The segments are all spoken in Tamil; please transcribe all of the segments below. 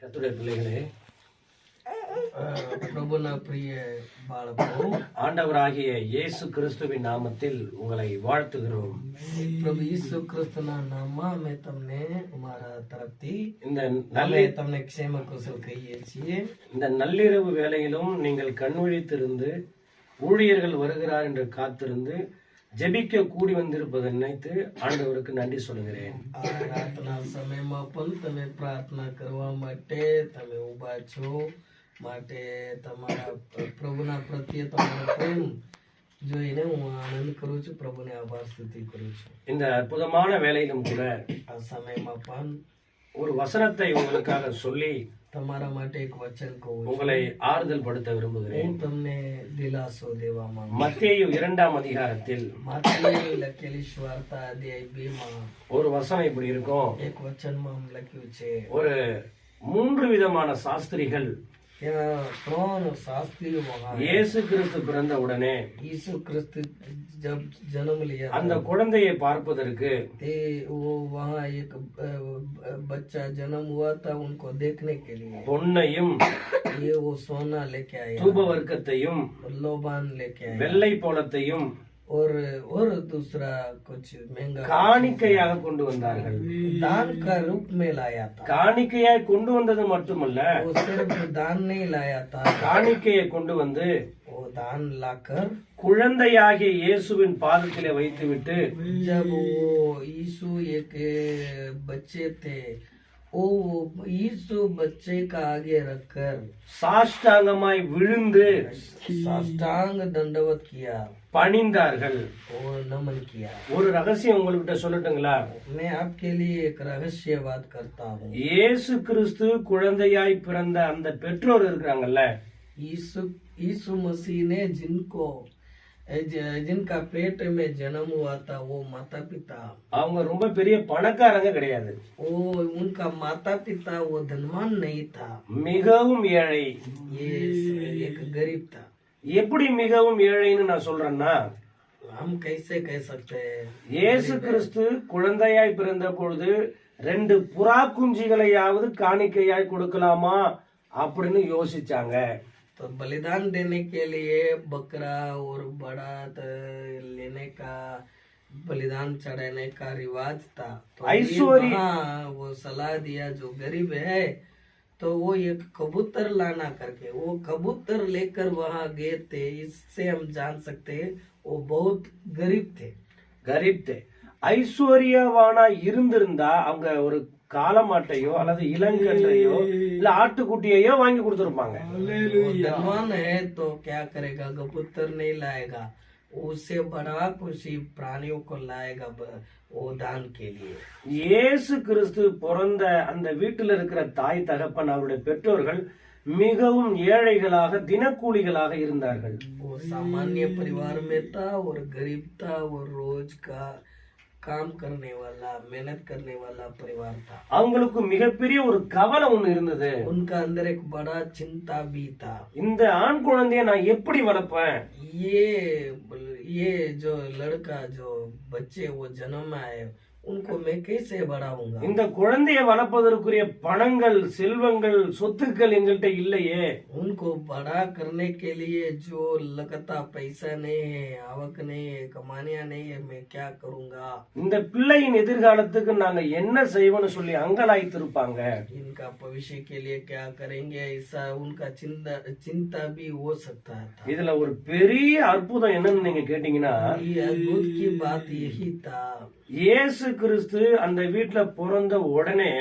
கத்துடைய பிள்ளைகளே ஆண்டவராகிய இயேசு கிறிஸ்துவின் நாமத்தில் உங்களை வாழ்த்துகிறோம். பிரபு இயேசு கிறிಸ್ತುನ நாமா ಮೇ ತಮ್ನೆ ಉಮಾರ ತರಪ್ತಿ இந்த நல்ல தம்னை க்ஷேம குசல் கையேச்சி இந்த நள்ளிரவு வேளையிலும் நீங்கள் கண் விழித்திருந்து ஊழியர்கள் வருகிறார் என்று காத்திருந்து ஜெபிக்க கூடி வந்திருப்பதை நினைத்து ஆண்டவருக்கு நன்றி சொல்கிறேன் આ રાતના સમયમાં પણ તમે પ્રાર્થના કરવા માટે તમે ઊભા છો માટે તમારા પ્રભુના પ્રત્યે તમારો પ્રેમ જોઈને હું આનંદ કરું છું પ્રભુને આભાર સ્તુતિ કરું છું இந்த அற்புதமான வேலையிலும் கூட આ સમયમાં પણ ஒரு வசனத்தை உங்களுக்காக சொல்லி તમારા માટે એક વચન કહું છું உங்களை ஆறுதல் படுத்த விரும்புகிறேன் હું તમને દિલાસો દેવા માંગુ மத்தேயு இரண்டாம் அதிகாரத்தில் માથે લખેલી સ્વાર્થા અધ્યાય બે માં ஒரு வசனம் இப்படி இருக்கும் એક વચનમાં આમ લખ્યું છે ஒரு மூன்று விதமான சாஸ்திரிகள் இயேசு கிறிஸ்து பிறந்த உடனே கிறிஸ்து ஜனம் இல்லையா அந்த குழந்தையை பார்ப்பதற்கு தே वो वहां एक बच्चा जन्म हुआ था उनको பொன்னையும் ये वो सोना लेके आया தூப வர்க்கத்தையும் வெள்ளை போலத்தையும் और और दूसरा कुछ महंगा காணிக்கையாக கொண்டு வந்தார்கள் दान का रूप में लाया था காணிக்கையாய் கொண்டு வந்தது மட்டுமல்ல वो सिर्फ दान नहीं लाया था காணிக்கையை கொண்டு வந்து वो दान लाकर குழந்தையாகிய இயேசுவின் பாதத்திலே வைத்துவிட்டு जब वो यीशु एक बच्चे थे वो यीशु बच्चे का आगे रखकर சாஷ்டாங்கமாய் விழுந்து साष्टांग दंडवत किया பணிந்தார்கள். ஒரு ரகசியம் உங்கள்கிட்ட சொல்லட்டுங்களா? ரகசியவாத் கர்த்தாவும் இயேசு கிறிஸ்து குழந்தையாய் பிறந்த அந்த பெற்றோர் இருக்கிறாங்கல்ல? ஈசு ஈசு மசீனே ஜின்கோ ஜின்கா பேட்டமே ஜனமு வாத்தா ஓ மாதா பித்தா அவங்க ரொம்ப பெரிய பணக்காரங்க கிடையாது. ஓ உன்கா மாதா பித்தா ஓ தன்மான் நெய்தா. மிகவும் ஏழை. கரீப் தான் எப்படி மிகவும் ஏழைன்னு நான் சொல்றேன்னா हम कैसे कह सकते हैं இயேசு கிறிஸ்து குழந்தையாய் பிறந்த பொழுது ரெண்டு புறா குஞ்சுகளையாவது காணிக்கையாய் கொடுக்கலாமா அப்படின்னு யோசிச்சாங்க तो बलिदान देने के लिए बकरा और बड़ा त- लेने का बलिदान चढ़ाने का रिवाज था तो ये ऐश्वर्य- वहाँ वो सलाह दिया जो गरीब है तो वो एक कबूतर लाना करके वो कबूतर लेकर वहाँ गए थे इससे हम जान सकते हैं वो बहुत गरीब थे கரிப்தே ஐஸ்வர்யவானா இருந்திருந்தா அவங்க ஒரு காலமாட்டையோ அல்லது இளங்கன்றையோ இல்ல ஆட்டுக்குட்டியையோ வாங்கி கொடுத்திருப்பாங்க वो धनवान है तो क्या करेगा कबूतर नहीं लाएगा उससे बड़ा कुछ ही प्राणियों को लाएगा ब- वो दान के लिए இயேசு கிறிஸ்து பிறந்த அந்த வீட்டில் இருக்கிற தாய் தகப்பன் அவருடைய பெற்றோர்கள் மிகவும் ஏழைகளாக தினக்கூலிகளாக இருந்தார்கள் वो सामान्य परिवार में था और गरीब था और रोज का काम करने वाला मेहनत करने वाला परिवार था அவங்களுக்கு மிகப்பெரிய ஒரு கவலை ஒண்ணு இருந்தது उनका अंदर एक बड़ा चिंता भी था இந்த ஆண் குழந்தைய நான் எப்படி வளர்ப்பேன் ये ये जो लड़का जो बच्चे वो जन्म में आए उनको मैं कैसे बढ़ाऊंगा இந்த குழந்தையை வளர்ப்பதற்குரிய பணங்கள் செல்வங்கள் சொத்துக்கள் எங்கள்கிட்ட இல்லையே उनको बड़ा करने के लिए जो लगता पैसा नहीं है आवक नहीं है कमानिया नहीं है मैं क्या करूंगा இந்த பிள்ளையின் எதிர்காலத்துக்கு நாங்க என்ன செய்வோம்னு சொல்லி அங்கலாய்த்திருப்பாங்க इनका भविष्य के लिए क्या करेंगे ऐसा उनका चिंता चिंता भी हो सकता था இதுல ஒரு பெரிய அற்புதம் என்னன்னு நீங்க கேட்டீங்கன்னா ये अद्भुत की बात यही था இயேசு கிறிஸ்து அந்த வீட்டுல பிறந்த உடனே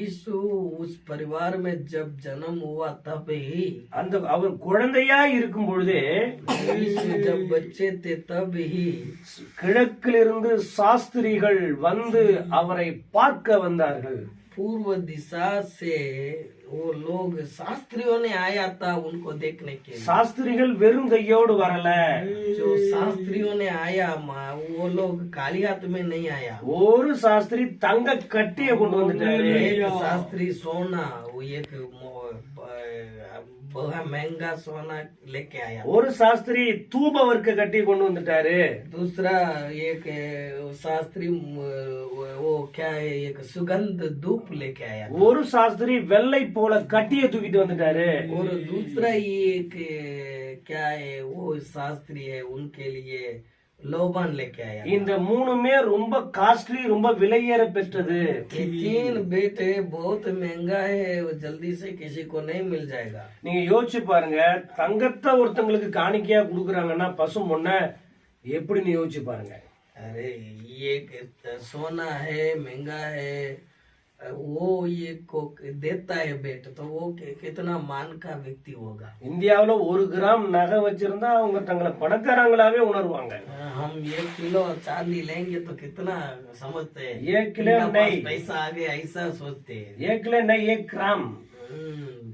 ஈசு உஸ் பரிவார் ஜப் ஜனம் ஹுவா தபி. அந்த அவர் குழந்தையா இருக்கும் பொழுது ஈசு ஜப் பச்சே தே தபி. கிழக்கிலிருந்து சாஸ்திரிகள் வந்து அவரை பார்க்க வந்தார்கள். பூர்வ திசா சே वो लोग शास्त्रियों ने आया था उनको देखने के लिए சாஸ்திரிகள் வெறும் கையோடு வரல जो शास्त्रियों ने आया मा- वो लोग काली हाथ में नहीं आया ஒரு சாஸ்திரி தங்க கட்டிய கொண்டு வந்துட்டாரு एक शास्त्री सोना वो एक मो- ब- बहुत महंगा सोना लेके आया ஒரு சாஸ்திரி தூப வர்க்க கட்டி கொண்டு வந்துட்டாரு दूसरा एक अ, शास्त्री म, वो क्या है एक सुगंध धूप लेके आया ஒரு சாஸ்திரி வெள்ளை போல கட்டிய தூக்கிட்டு வந்துட்டாரு और दूसरा ही एक अ, क्या है वो शास्त्री है उनके लिए लोबान लेके आया இந்த மூணுமே ரொம்ப காஸ்ட்லி ரொம்ப விலையேற பெற்றது ये तीन बेटे बहुत महंगा है वो जल्दी से किसी को नहीं मिल जाएगा நீங்க யோசிச்சு பாருங்க தங்கத்தை ஒருத்தங்களுக்கு காணிக்கையா கொடுக்குறாங்கன்னா பசு பொண்ண எப்படின்னு யோசிச்சு பாருங்க अरे ये कि- सोना है महंगा है वो ये को देता है बेट तो वो कि- कितना मान का व्यक्ति होगा இந்தியாவுல ஒரு கிராம் நகை வச்சிருந்தா அவங்க தங்களை பணக்காரங்களாவே உணர்வாங்க हम एक किलो चांदी लेंगे तो कितना समझते हैं एक किलो इनका पास नहीं। पैसा आ गया ऐसा सोचते हैं ஏக்கில நெய் ஏக் கிராம் ம்.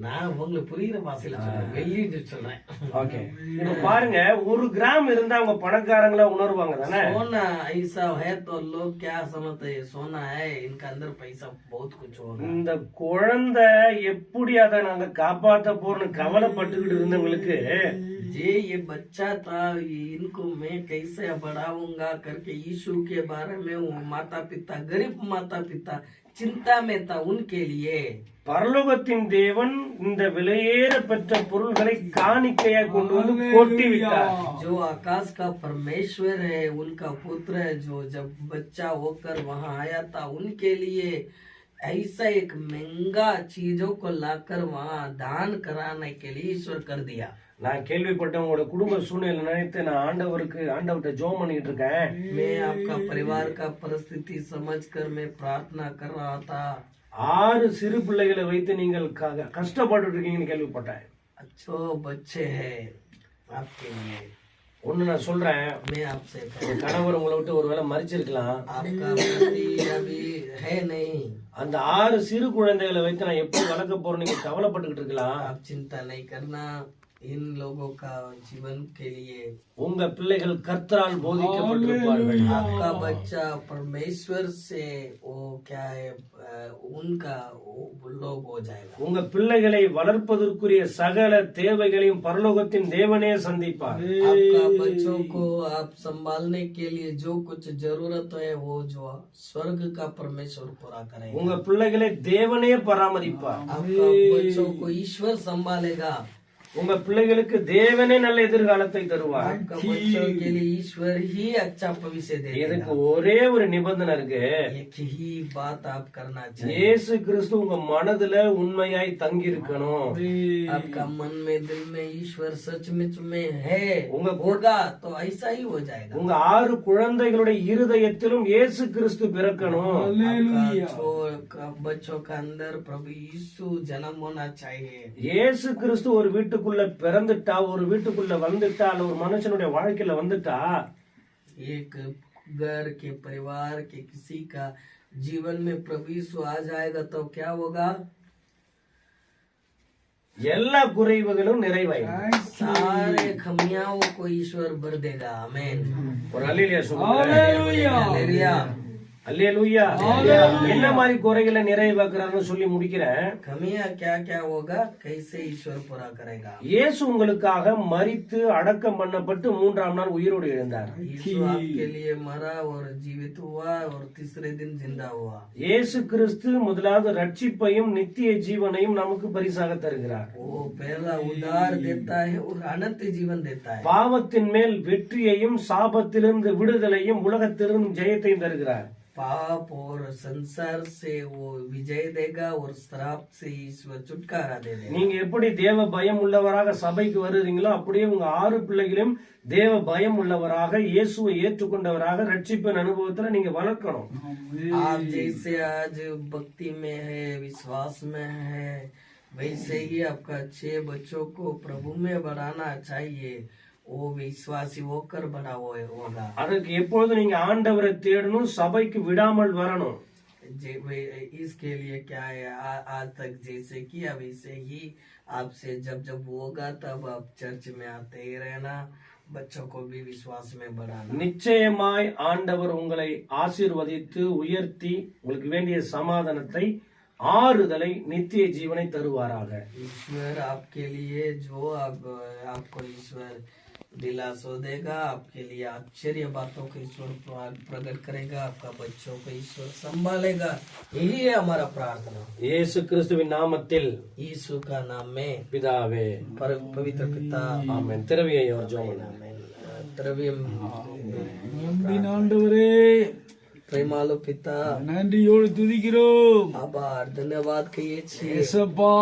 ஐயோ, நான் உங்களுக்கு புரியுற பாசையில சொல்றேன் வெளியிட்டு சொல்றேன் ஓகே இப்ப பாருங்க ஒரு கிராம் இருந்தா அவங்க பணக்காரங்களா உணர்வாங்க தானே सोना ऐसा है तो लोग क्या समझते हैं सोना है इनका अंदर पैसा बहुत कुछ होगा இந்த குழந்தை எப்படி அதை நாங்க காப்பாத்த போறோம்னு கவலைப்பட்டுக்கிட்டு இருந்தவங்களுக்கு जे ये बच्चा था इनको मैं कैसे बढ़ाऊंगा करके यीशु के बारे में वो माता पिता गरीब माता पिता चिंता में था उनके लिए பரலோகத்தின் தேவன் இந்த விலையேற பெற்ற பொருள்களை காணிக்கையா கொண்டு வந்து கொட்டி விட்டார் जो आकाश का परमेश्वर है उनका पुत्र है जो जब बच्चा होकर वहां आया था उनके लिए ऐसा एक महंगा चीजों को लाकर वहां दान कराने के लिए ईश्वर कर दिया நான் கேள்விப்பட்டேன் உங்களோட குடும்ப சூழ்நிலை நினைத்து நான் ஆண்டவருக்கு ஆண்டவர்கிட்ட ஜோம் பண்ணிட்டு இருக்கேன் मैं आपका परिवार का परिस्थिति समझकर मैं प्रार्थना कर रहा था ஆறு சிறு பிள்ளைகளை வைத்து நீங்கள் க- கஷ்டப்பட்டு இருக்கீங்கன்னு கேள்விப்பட்டேன் अच्छो बच्चे हैं आपके लिए ஒண்ணு நான் சொல்றேன் मैं आपसे कहूं, உங்க கணவர் உங்களை விட்டு ஒருவேளை மறிச்சிருக்கலாம் आपका पति अभी है नहीं அந்த ஆறு சிறு குழந்தைகளை வைத்து நான் எப்படி வளர்க்க போறேன் நீங்க கவலைப்பட்டுக்கிட்டு இருக்கலாம் आप चिंता नहीं करना इन लोगों का जीवन के लिए உங்க பிள்ளைகள் கர்த்தரால் போதிக்கப்பட்டிருப்பார்கள் आपका बच्चा परमेश्वर से वो क्या है अ, उनका वो लोग हो जाएगा உங்க பிள்ளைகளை வளர்ப்பதற்குரிய சகல தேவைகளையும் பரலோகத்தின் தேவனே சந்திப்பார் आपका बच्चों को आप संभालने के लिए जो कुछ जरूरत है वो जो स्वर्ग का परमेश्वर पूरा करेगा உங்க பிள்ளைகளை தேவனே பராமரிப்பார் आपका बच्चों को ईश्वर संभालेगा உங்க பிள்ளைகளுக்கு தேவனே நல்ல எதிர்காலத்தை தருவார் आपका बच्चों के लिए ईश्वर ही अच्छा भविष्य देगा இதுக்கு ஒரே ஒரு நிபந்தனை இருக்கு एक ही बात आप करना चाहिए இயேசு கிறிஸ்து உங்க மனதுல உண்மையாய் தங்கி இருக்கணும் आपका मन में दिल में ईश्वर सचमुच में है उंगा- होगा तो ऐसा ही हो जाएगा உங்க ஆறு குழந்தைகளுடைய இருதயத்திலும் இயேசு கிறிஸ்து பிறக்கணும் आपका छो- का बच्चों का अंदर प्रभु यीशु जन्म होना चाहिए இயேசு கிறிஸ்து ஒரு வீட்டுக்குள்ள பிறந்துட்டா ஒரு வீட்டுக்குள்ள வந்துட்டா அல்ல ஒரு மனுஷனுடைய வாழ்க்கையில வந்துட்டா एक घर के परिवार के किसी का जीवन में प्रभु यीशु आ जाएगा तो क्या होगा எல்லா குறைவுகளும் நிறைவாயிடும் सारे खमियाओं को ईश्वर भर देगा आमेन ஒரு அல்லேலியா சொல்லுங்க हालेलुया அல்லேலூயா என்ன மாதிரி குறைகளை நிறைவாக்குறாருன்னு சொல்லி முடிக்கிறேன் खमिया क्या क्या होगा कैसे ईश्वर पूरा करेगा இயேசு உங்களுக்காக மரித்து அடக்கம் பண்ணப்பட்டு மூன்றாம் நாள் உயிரோடு எழுந்தார் यीशु आपके लिए मरा और जीवित हुआ और तीसरे दिन जिंदा हुआ இயேசு கிறிஸ்து முதலாவது ரட்சிப்பையும் நித்திய ஜீவனையும் நமக்கு பரிசாக தருகிறார் वो पहला उद्धार देता है और अनंत जीवन देता है பாவத்தின் மேல் வெற்றியையும் சாபத்திலிருந்து விடுதலையும் உலகத்திலிருந்து ஜெயத்தையும் தருகிறார் पाप और संसार से वो विजय देगा और श्राप से ईश्वर छुटकारा दे देगा நீங்க எப்படி தேவ பயம் உள்ளவராக சபைக்கு வருறீங்களோ அப்படியே உங்க ஆறு பிள்ளைகளையும் தேவ பயம் உள்ளவராக இயேசுவை ஏற்றுக்கொண்டவராக ரட்சிப்பின் அனுபவத்துல நீங்க வளர்க்கணும் आप जैसे आज भक्ति में है विश्वास में है वैसे ही आपका छह बच्चों को प्रभु में बढ़ाना चाहिए वो विश्वासी होकर बड़ा हो- होगा அதற்கு எப்பொழுதும் நீங்க ஆண்டவரை தேடணும் சபைக்கு விடாமல் வரணும் जे- वे- इसके लिए क्या है आ- आज तक जैसे किया वैसे ही आपसे जब जब होगा तब आप चर्च में आते ही रहना बच्चों को भी विश्वास में बढ़ाना நிச்சயமாய் ஆண்டவர் உங்களை ஆசீர்வதித்து உயர்த்தி உங்களுக்கு வேண்டிய சமாதானத்தை ஆறுதலை நித்திய ஜீவனை தருவாராக ईश्वर आपके लिए जो आप आपको ईश्वर दिलासो देगा आपके लिए आश्चर्य बातों को ईश्वर प्र- प्रकट करेगा आपका बच्चों को ईश्वर संभालेगा यही है हमारा प्रार्थना இயேசு கிறிஸ்துவின் நாமத்தில் यीशु का नाम में பிதாவே पर पवित्र पिता ஆமென் திரவியை அவர் ஜோமன் द्रव्यम அன்பின் ஆண்டவரே પ્રેમાલો પિતા નંદીઓળ துதிக்கிறோம். આભાર ધન્યવાદ કહીએ છીએ యేసப்பா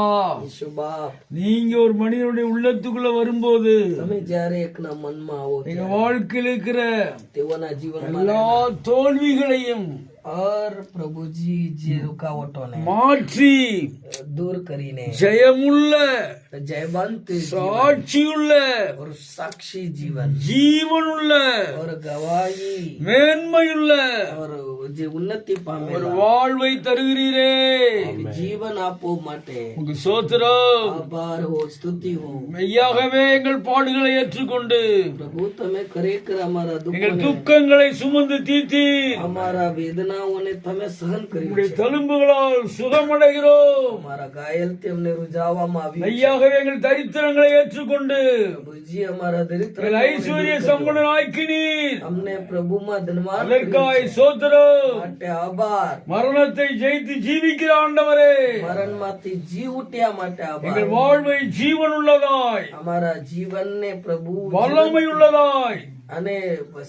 நீங்க ஒரு மனிதனுடைய உள்ளத்துக்குள்ள வரும்போது તમે જ્યારે એકના મનમાં આવો எங்க வாழ்க்கையில் இருக்கிற તેઓના જીવનમાં எல்லா தோல்விகளையும் અર પ્રભુજી જે રૂકાવટોને માથી દૂર કરીને જયમુલ્લે જયવંત સાક્ષીયુલ્લે ஒரு சாட்சி ஜீவன் ஜீவனுள்ள ஒரு கவாயி மேன்மையுள்ள ஒரு உன்னத்தி பாமே ஒரு வாழ்வை தருகிறீரே. ஜீவனா போக மாட்டேன் உங்க சோத்திரம் அபாரோ ஸ்துதியோ மெய்யாகவே எங்கள் பாடுகளை ஏற்றுக்கொண்டு. பிரபுத்தமே கரேக்கிற அமரா எங்கள் துக்கங்களை சுமந்து தீர்த்தி அமரா வேதனா உன்னை தமே சகன் கரி உங்களுடைய தழும்புகளால் சுகமடைகிறோம். அமரா காயல் தெம்னே ருஜாவாமாவி மெய்யாகவே எங்கள் தரித்திரங்களை ஏற்றுக்கொண்டு. பிரபுஜி அமரா தரித்திர ஐஸ்வர்ய சம்பளம் ஆக்கினீர் அம்னே பிரபுமா தன்மார் அதற்காய் சோத்திரம். மரணத்தை ஜெயித்து ஜீவிக்கிற ஆண்டவரே. மரணமாத்தை ஜீவுட்டியா மாட்டே எங்கள் வாழ்வை ஜீவன் உள்ளதாய் அமரா ஜீவனே பிரபு. வல்லமை உள்ளதாய் અને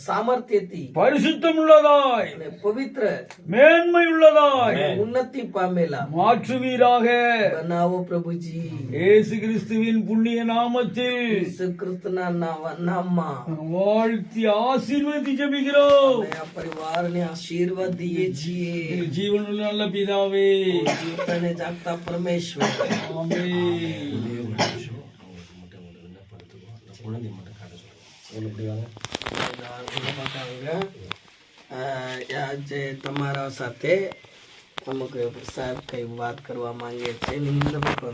સામર્થ્યથી பரிசுத்தம் உள்ளதாய் અને પવિત્ર மேன்மை உள்ளதாய் ઉન્નતિ પામેલા மாற்றுவீராக બનાવો પ્રભુજી இயேசு கிறிஸ்துவின் புண்ணிய நாமத்தில் ઈસુ ખ્રિસ્તના નામ- નામમાં வாழ்த்தி ஆசீர்வதி ஜெபிக்கிறோம் અમે આ પરિવારને આશીર્વાદ દઈએ છીએ எங்கள் ஜீவனுள்ள நல்ல பிதாவே જીવતાને જાગતા પરમેશ્વર ஆமென். குழந்தை மட்டும் साहब कई बात करवा मांगे लिंग